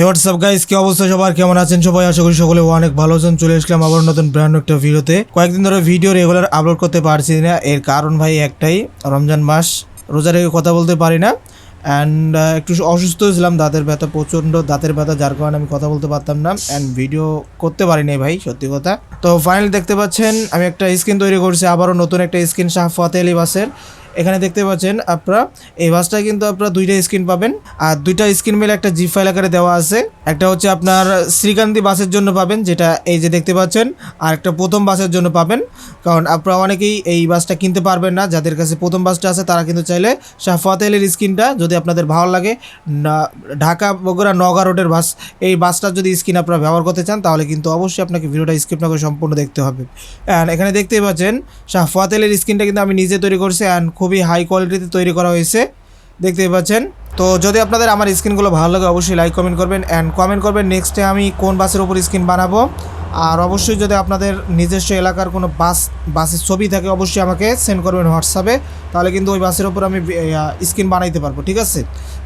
WhatsApp guys কি অবস্থা সবার? কেমন আছেন সবাই? আশা করি সকলে অনেক ভালো আছেন। চলে আসলাম আবার নতুন ব্র্যান্ড একটা ভিডিওতে। কয়েকদিন ধরে ভিডিও রেগুলার আপলোড করতে পারছি না। এর কারণ ভাই একটাই, রমজান মাস, রোজা রেখে কথা বলতে পারি না। অ্যান্ড একটু অসুস্থ ছিলাম দাঁতের ব্যথা, প্রচণ্ড দাঁতের ব্যথা, যার কারণে আমি কথা বলতে পারতাম না। অ্যান্ড ভিডিও করতে পারিনি ভাই, সত্যি কথা। তো ফাইনালি দেখতে পাচ্ছেন, আমি একটা স্ক্রিন তৈরি করছি, আবারও নতুন একটা স্ক্রিন শাহ ফতে আলী বাসের এখানে দেখতে পাচ্ছেন আপনারা, এই বাসটা কিন্তু আপনারা দুইটা স্ক্রিন পাবেন। আর দুইটা স্ক্রিন মিলে একটা জি ফাইল আকারে দেওয়া আছে। একটা হচ্ছে আপনার শ্রীকান্তি বাসের জন্য পাবেন, যেটা এই যে দেখতে পাচ্ছেন, আর একটা প্রথম বাসের জন্য পাবেন। কারণ আপনারা অনেকেই এই বাসটা কিনতে পারবেন না, যাদের কাছে প্রথম বাসটা আছে, তারা কিন্তু চাইলে শাহফাত স্ক্রিনটা, যদি আপনাদের ভালো লাগে ঢাকা বগুড়া নগা রোডের বাস, এই বাসটার যদি স্ক্রিন আপনারা ব্যবহার করতে চান, তাহলে কিন্তু অবশ্যই আপনাকে ভিডিওটা স্কিপ না করে সম্পূর্ণ দেখতে হবে। অ্যান্ড এখানে দেখতেই পাচ্ছেন, শাহফাত স্ক্রিনটা কিন্তু আমি নিজে তৈরি করছি, অ্যান্ড খুবই হাই কোয়ালিটিতে তৈরি করা হয়েছে। দেখতেই পাচ্ছেন। তো যদি আপনাদের আমার স্ক্রিনগুলো ভালো লাগে, অবশ্যই লাইক কমেন্ট করবেন অ্যান্ড কমেন্ট করবেন। নেক্সটে আমি কোন বাসের উপর স্ক্রিন বানাবো? আর অবশ্যই যদি আপনাদের নিজস্ব এলাকার কোনো বাস, বাসের ছবি থাকে, অবশ্যই আমাকে সেন্ড করবেন হোয়াটসঅ্যাপে তাহলে কিন্তু ওই বাসের ওপর আমি স্ক্রিন বানাইতে পারব, ঠিক আছে?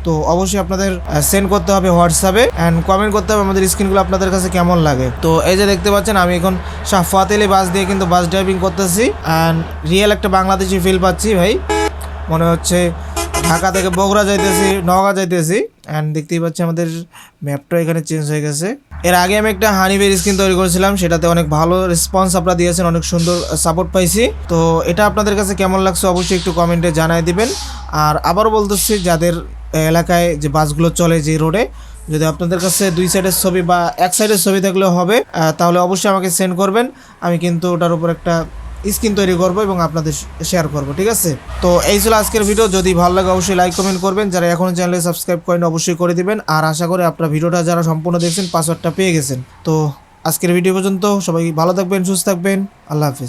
তো অবশ্যই আপনাদের সেন্ড করতে হবে হোয়াটসঅ্যাপে অ্যান্ড কমেন্ট করতে হবে আমাদের স্ক্রিনগুলো আপনাদের কাছে কেমন লাগে। তো এই যে দেখতে পাচ্ছেন, আমি এখন শাহফাত আলী বাস দিয়ে কিন্তু বাস ড্রাইভিং করতেছি। অ্যান্ড রিয়েল একটা বাংলাদেশি ফিল পাচ্ছি ভাই। মনে হচ্ছে ঢাকা থেকে বগুড়া যাইতেছি, নওগাঁ যাইতেছি অ্যান্ড দেখতেই পাচ্ছি আমাদের ম্যাপটা এখানে চেঞ্জ হয়ে গেছে। এর আগে আমি একটা হানিবের স্ক্রিন তৈরি করেছিলাম, সেটাতে অনেক ভালো রেসপন্স আপনারা দিয়েছেন, অনেক সুন্দর সাপোর্ট পাইছি। তো এটা আপনাদের কাছে কেমন লাগছে অবশ্যই একটু কমেন্টে জানাই দিবেন। আর আবারও বলতেছি, যাদের এলাকায় যে বাসগুলো চলে যে রোডে যদি আপনাদের কাছে দুই সাইডের ছবি বা এক সাইডের ছবি থাকলেও হবে তাহলে অবশ্যই আমাকে সেন্ড করবেন। আমি কিন্তু ওটার উপর একটা স্ক্রিন তৈরি করব এবং আপনাদের শেয়ার করব, ঠিক আছে? তো এই ছিল আজকের ভিডিও যদি ভালো লাগে, অবশ্যই লাইক কমেন্ট করবেন। যারা এখনও চ্যানেলে সাবস্ক্রাইব করেন অবশ্যই করে দিবেন। আর আশা করি আপনার ভিডিওটা যারা সম্পূর্ণ দেখছেন পাসওয়ার্ডটা পেয়ে গেছেন। তো আজকের ভিডিও পর্যন্ত সবাই ভালো থাকবেন, সুস্থ থাকবেন। আল্লাহ হাফিজ।